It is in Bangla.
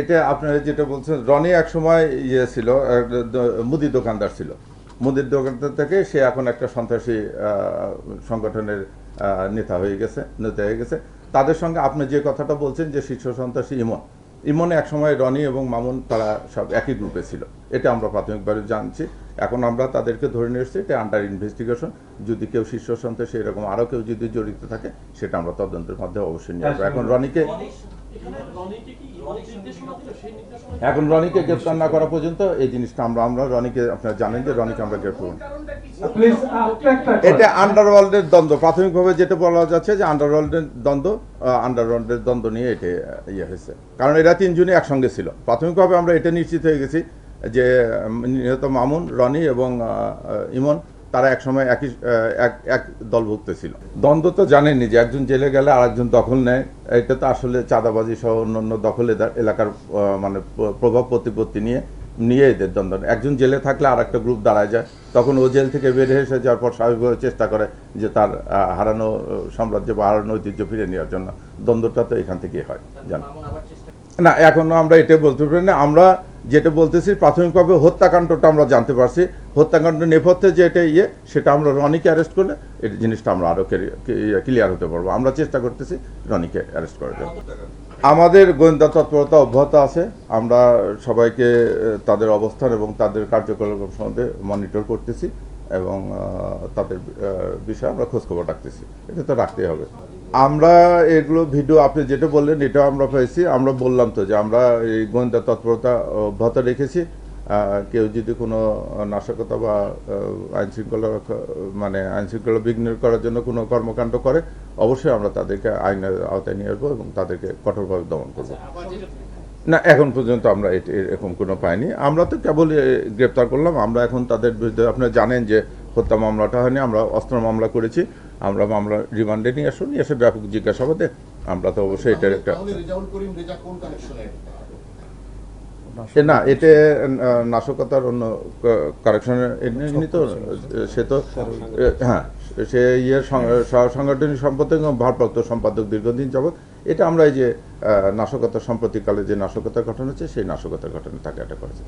এটা আপনারা যেটা বলছেন রনি এক সময় ইয়ে ছিল মুদির দোকানদার ছিল। মুদির দোকানদার থেকে সে এখন একটা সন্ত্রাসী সংগঠনের নেতা হয়ে গেছে নেতা হয়ে গেছে। তাদের সঙ্গে আপনি যে কথাটা বলছেন যে শীর্ষ সন্ত্রাসী ইমন ইমনে এক সময় রনি এবং মামুন তারা সব একই গ্রুপে ছিল। এটা আমরা প্রাথমিকভাবে জানছি। এখন আমরা তাদেরকে ধরে নিয়ে এসেছি এটা আন্ডার ইনভেস্টিগেশন যদি কেউ শীর্ষ সন্ত্রাসী এরকম আরও কেউ যদি জড়িত থাকে সেটা আমরা তদন্তের মধ্যে অবশ্যই নিয়ে আসব। এখন রনিকে এখানে রনিকে কি ইমন নির্দেশনা দিল সেই নির্দেশনা এখন রনিকে গ্রেফতার না করা পর্যন্ত এই জিনিসটা আমরা আমরা রনিকে আপনারা জানেন যে রনিকে আমরা গ্রেফতার এটা আন্ডারওয়ার্ল্ডের দ্বন্দ্ব। প্রাথমিকভাবে যেটা বলা যাচ্ছে যে আন্ডারওয়ার্ল্ডের দ্বন্দ্ব আন্ডারওয়ার্ল্ডের দ্বন্দ্ব নিয়ে এটা ইয়ে হয়েছে। কারণ এরা তিনজনই একসঙ্গে ছিল। প্রাথমিকভাবে আমরা এটা নিশ্চিত হয়ে গেছি যে নিহত মামুন রনি এবং ইমন তারা একসময় একই এক এক দলভুক্ত ছিল দ্বন্দ্ব তো জানেননি যে একজন জেলে গেলে আরেকজন দখল নেয়। এটা তো আসলে চাঁদাবাজি সহ অন্যান্য দখলে এলাকার মানে প্রভাব প্রতিপত্তি নিয়ে নিয়ে এদের দ্বন্দ্ব একজন জেলে থাকলে আর একটা গ্রুপ দাঁড়ায় যায়। তখন ও জেল থেকে বের হয়ে এসে যাওয়ার পর স্বাভাবিকভাবে চেষ্টা করে যে তার হারানো সাম্রাজ্য বা হারানো ঐতিহ্য ফিরে নেওয়ার জন্য। দ্বন্দ্বটা তো এখান থেকেই হয় জান না, এখনও আমরা এটা বলতে পারি না। আমরা যেটা বলতেছি, প্রাথমিকভাবে হত্যাকাণ্ডটা আমরা জানতে পারছি। হত্যাকাণ্ড নেপথ্যে যে এটা ইয়ে সেটা আমরা রনিকে অ্যারেস্ট করলে এই জিনিসটা আমরা আরও ক্লিয়ার হতে পারব। আমরা চেষ্টা করতেছি রনিকে অ্যারেস্ট করার জন্য। আমাদের গোয়েন্দা তৎপরতা অব্যাহত আছে। আমরা সবাইকে, তাদের অবস্থান এবং তাদের কার্যকলাপ সম্বন্ধে মনিটর করতেছি এবং তাদের বিষয়ে আমরা খোঁজখবর রাখতেছি। এটা তো রাখতেই হবে। আমরা এগুলো ভিডিও আপনি যেটা বললেন এটা আমরা পেয়েছি। আমরা বললাম তো যে আমরা এই গোয়েন্দা তৎপরতা অব্যাহত রেখেছি। কেউ যদি কোনো নাশকতা বা আইনশৃঙ্খলা মানে আইনশৃঙ্খলা বিঘ্ন করার জন্য কোনো কর্মকাণ্ড করে, অবশ্যই আমরা তাদেরকে আইনের আওতায় নিয়ে আসব এবং তাদেরকে কঠোরভাবে দমন করব। না, এখন পর্যন্ত আমরা এট- এরকম কোনো পাইনি। আমরা তো কেবল গ্রেপ্তার করলাম। আমরা এখন তাদের বিরুদ্ধে, আপনারা জানেন যে হত্যা মামলাটা হয়নি, আমরা অস্ত্র মামলা করেছি। আমরা মামলা রিমান্ডে নিয়ে আসুন নিয়ে এসে ব্যাপক জিজ্ঞাসাবাদে আমরা তো অবশ্যই এটার একটা না এতে নাশকতার অন্য কারেকশনের তো সে তো হ্যাঁ সে ইয়ের সং- সাংগঠনিক সম্পাদক এবং ভারপ্রাপ্ত সম্পাদক দীর্ঘদিন যাবৎ। এটা আমরা এই যে নাশকতা সাম্প্রতিককালে যে নাশকতার ঘটনা হচ্ছে সেই নাশকতার ঘটনা তাকে এটা করেছে।